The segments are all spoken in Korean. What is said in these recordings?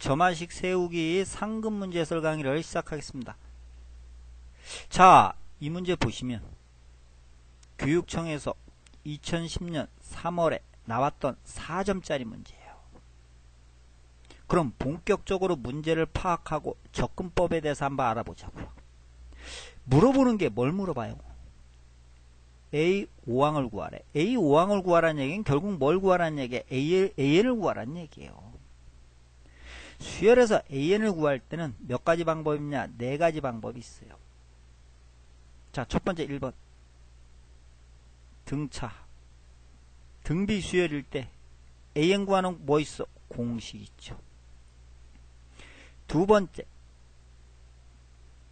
점화식 세우기 상금 문제 해설 강의를 시작하겠습니다. 자, 이 문제 보시면 교육청에서 2010년 3월에 나왔던 4점짜리 문제예요. 그럼 본격적으로 문제를 파악하고 접근법에 대해서 한번 알아보자고요. 물어보는 게 뭘 물어봐요? A 5항을 구하래. A 5항을 구하라는 얘기는 결국 뭘 구하라는 얘기야? A, AN을 구하라는 얘기예요. 수열에서 AN을 구할 때는 몇 가지 방법이 있냐? 네 가지 방법이 있어요. 자, 첫 번째 1번. 등차. 등비 수열일 때 AN 구하는 뭐 있어? 공식 있죠. 두 번째.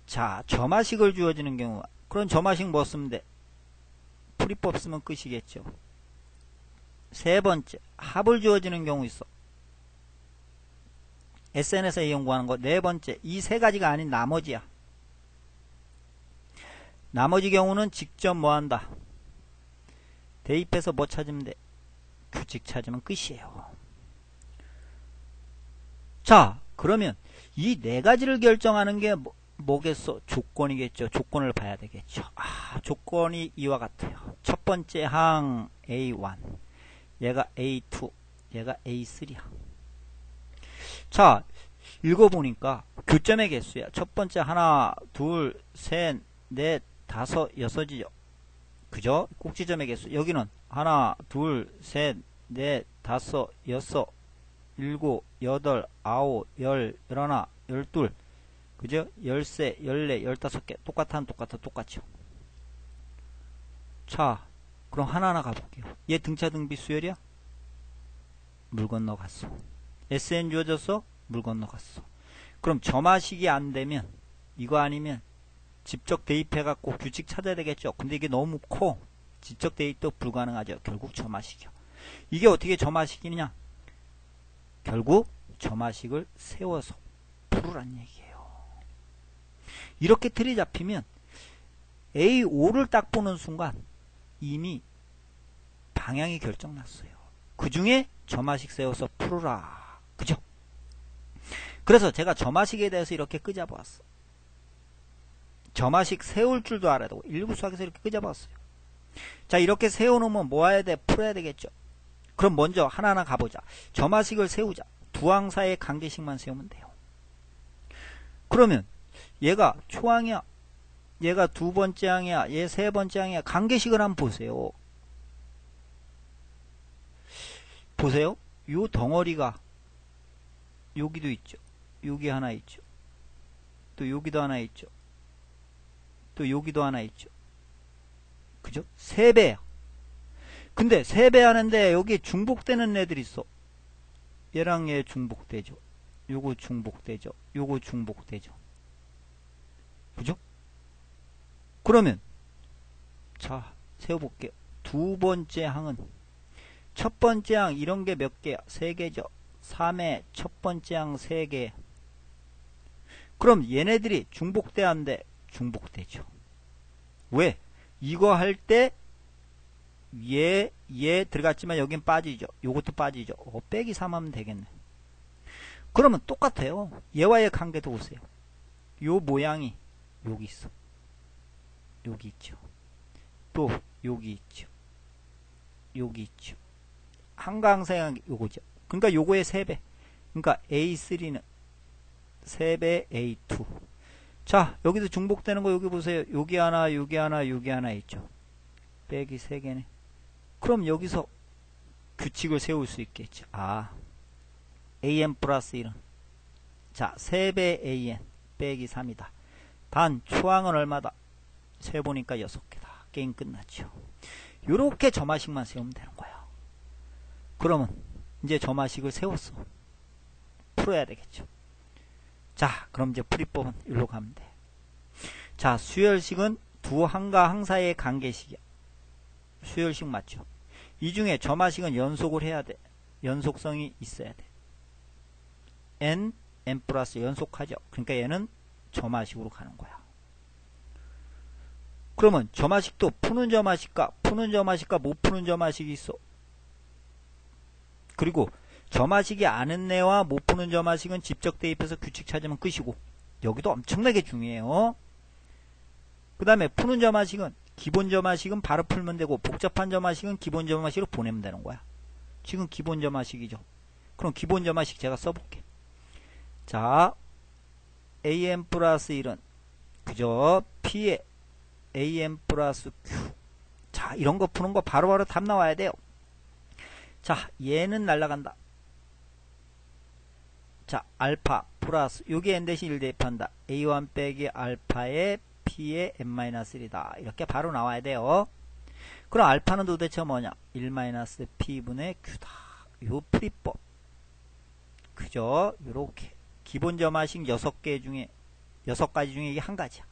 자, 점화식을 주어지는 경우. 그런 점화식 뭐 쓰면 돼? 풀이법 쓰면 끝이겠죠. 세 번째. 합을 주어지는 경우 있어. SNS에 연구하는 거. 네 번째. 이 세 가지가 아닌 나머지야. 나머지 경우는 직접 뭐 한다? 대입해서 뭐 찾으면 돼? 규칙 찾으면 끝이에요. 자, 그러면 이 네 가지를 결정하는 게 뭐, 뭐겠어? 조건이겠죠. 조건을 봐야 되겠죠. 아, 조건이 이와 같아요. 첫 번째 항 A1, 얘가 A2, 얘가 A3야. 자, 읽어보니까 교점의 개수야. 첫 번째 하나, 둘, 셋, 넷, 다섯, 여섯이죠. 그죠? 꼭지점의 개수. 여기는 하나, 둘, 셋, 넷, 다섯, 여섯, 일곱, 여덟, 아홉, 열, 열하나, 열둘, 그죠? 열세, 열네, 열다섯 개. 똑같아, 똑같아, 똑같죠. 자, 그럼 하나하나 가볼게요. 얘 등차 등비 수열이야? 물 건너 갔어. SN 주어졌어? 물 건너갔어. 그럼 점화식이 안 되면, 이거 아니면, 직접 대입해갖고 규칙 찾아야 되겠죠. 근데 이게 너무 커. 직접 대입도 불가능하죠. 결국 점화식이요. 이게 어떻게 점화식이냐? 결국 점화식을 세워서 풀으란 얘기예요. 이렇게 틀이 잡히면 A5를 딱 보는 순간 이미 방향이 결정났어요. 그 중에 점화식 세워서 풀어라. 그죠? 그래서 제가 점화식에 대해서 이렇게 끄잡아왔어. 점화식 세울 줄도 알아야 되고 일부 수학에서 이렇게 끄잡았어요. 자 이렇게 세워놓으면 뭐 해야 돼? 풀어야 되겠죠. 그럼 먼저 하나하나 가보자. 점화식을 세우자. 두 항사의 관계식만 세우면 돼요. 그러면 얘가 초항이야. 얘가 두 번째 항이야. 얘 세 번째 항이야. 관계식을 한번 보세요. 보세요. 요 덩어리가 여기도 있죠. 여기 하나 있죠. 또 여기도 하나 있죠. 또 여기도 하나 있죠. 그죠? 세 배야. 근데 세 배 하는데 여기 중복되는 애들이 있어. 얘랑 얘 중복되죠. 요거 중복되죠. 요거 중복되죠. 그죠? 그러면 자 세워 볼게요. 두 번째 항은 첫 번째 항 이런 게 몇 개야? 세 개죠. 3의 첫 번째 항세 개. 그럼 얘네들이 중복돼 안 돼? 중복되죠. 왜? 이거 할 때 얘, 얘 들어갔지만 여긴 빠지죠. 요것도 빠지죠. 어, 빼기 3 하면 되겠네. 그러면 똑같아요. 얘와의 관계도 보세요. 요 모양이 여기 있어. 여기 있죠. 또 여기 있죠. 여기 있죠. 한강사양 요거죠. 그러니까 요거의 3배. 그러니까 A3는 3배 A2. 자, 여기도 중복되는 거 여기 보세요. 여기 하나, 여기 하나, 여기 하나 있죠. 빼기 3개네. 그럼 여기서 규칙을 세울 수 있겠죠. 아, an 플러스 1은 자, 3배 an 빼기 3이다. 단, 초항은 얼마다? 세보니까 6개다. 게임 끝났죠. 요렇게 점화식만 세우면 되는 거야. 그러면 이제 점화식을 세웠어. 풀어야 되겠죠. 자, 그럼 이제 풀이법은 일로 가면 돼. 자, 수열식은 두 항과 항 사이의 관계식이야. 수열식 맞죠? 이 중에 점화식은 연속을 해야 돼. 연속성이 있어야 돼. n, n 플러스 연속하죠. 그러니까 얘는 점화식으로 가는 거야. 그러면 점화식도 푸는 점화식과 푸는 점화식과 못 푸는 점화식이 있어. 그리고 점화식이 아는 내와 못 푸는 점화식은 직접 대입해서 규칙 찾으면 끝이고 여기도 엄청나게 중요해요. 그 다음에 푸는 점화식은 기본 점화식은 바로 풀면 되고 복잡한 점화식은 기본 점화식으로 보내면 되는 거야. 지금 기본 점화식이죠. 그럼 기본 점화식 제가 써볼게. 자, am 플러스 1은 그저 p에 am 플러스 q. 자, 이런 거 푸는 거 바로바로 답 나와야 돼요. 자, 얘는 날라간다. 자, 알파 플러스 요게 n 대신 1 대입한다. a1 빼기 알파의 p의 n-1이다. 이렇게 바로 나와야 돼요. 그럼 알파는 도대체 뭐냐? 1-p분의 q다. 요 풀이법. 그죠? 요렇게. 기본 점화식 6개 중에 6가지 중에 이게 한 가지야.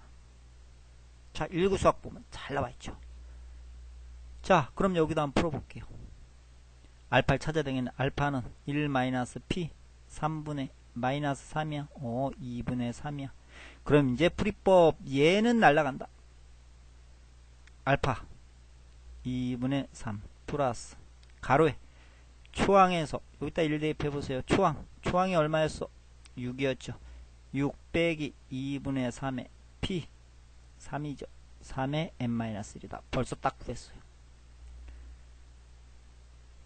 자, 1구 수학 보면 잘 나와 있죠. 자, 그럼 여기도 한번 풀어 볼게요. 알파를 찾아야 되겠네. 알파는 1-p 3분의 마이너스 3이야. 어, 2분의 3이야. 그럼 이제 풀이법 얘는 날라간다. 알파 2분의 3 플러스 가로에 초항에서 여기다 1 대입해 보세요. 초항 초항이 얼마였어? 6이었죠. 6 빼기 2분의 3의 p 3이죠. 3의 n-1이다. 벌써 딱 구했어요.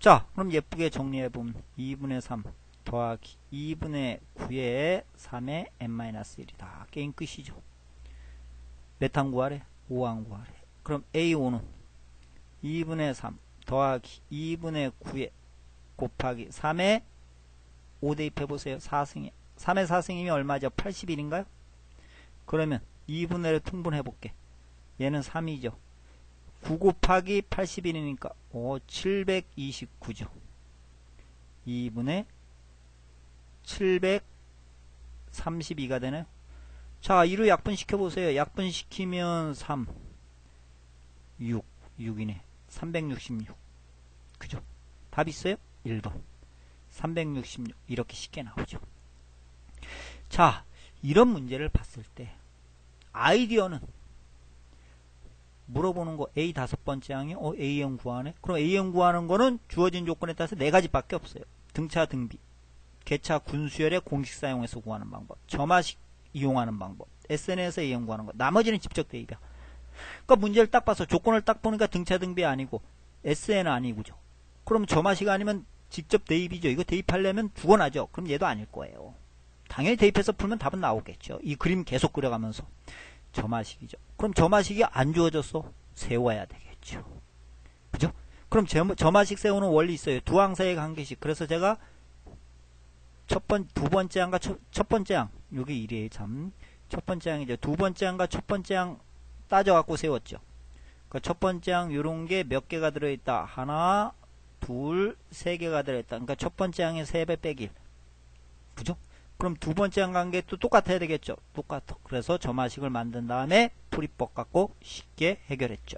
자, 그럼 예쁘게 정리해보면 2분의 3 더하기 2분의 9의 3의 n-1이다. 게임 끝이죠. 몇 항 구하래? 5항 구하래. 그럼 A5는 2분의 3 더하기 2분의 9의 곱하기 3의 5 대입해보세요. 4승이. 3의 4승이면 얼마죠? 81인가요? 그러면 2분의 1을 통분해볼게. 얘는 3이죠. 9 곱하기 81이니까 오, 729죠. 2분의 732가 되네요. 자, 이로 약분시켜 보세요. 약분시키면 3, 6, 6이네. 366. 그죠? 답 있어요? 1번. 366. 이렇게 쉽게 나오죠. 자, 이런 문제를 봤을 때 아이디어는 물어보는 거 A 다섯 번째 항이 어 A형 구하네. 그럼 A형 구하는 거는 주어진 조건에 따라서 네 가지밖에 없어요. 등차 등비, 개차 군수열의 공식 사용해서 구하는 방법, 점화식 이용하는 방법, SN에서 A형 구하는 거. 나머지는 직접 대입이야. 그러니까 문제를 딱 봐서 조건을 딱 보니까 등차 등비 아니고 SN은 아니고죠. 그럼 점화식 아니면 직접 대입이죠. 이거 대입하려면 두어나죠. 그럼 얘도 아닐 거예요. 당연히 대입해서 풀면 답은 나오겠죠. 이 그림 계속 그려가면서. 점화식이죠. 그럼 점화식이 안 주어졌어? 세워야 되겠죠. 그죠? 그럼 점화식 세우는 원리 있어요. 두 항사의 관계식. 그래서 제가 첫 번, 두 번째 항과 첫, 첫 번째 항. 요게 1이에요, 참. 첫 번째 항이죠. 두 번째 항과 첫 번째 항 따져갖고 세웠죠. 그러니까 첫 번째 항 요런 게 몇 개가 들어있다. 하나, 둘, 세 개가 들어있다. 그러니까 첫 번째 항의 세배 빼기 1. 그죠? 그럼 두 번째 한관계도 똑같아야 되겠죠. 똑같아. 그래서 점화식을 만든 다음에 풀이법 갖고 쉽게 해결했죠.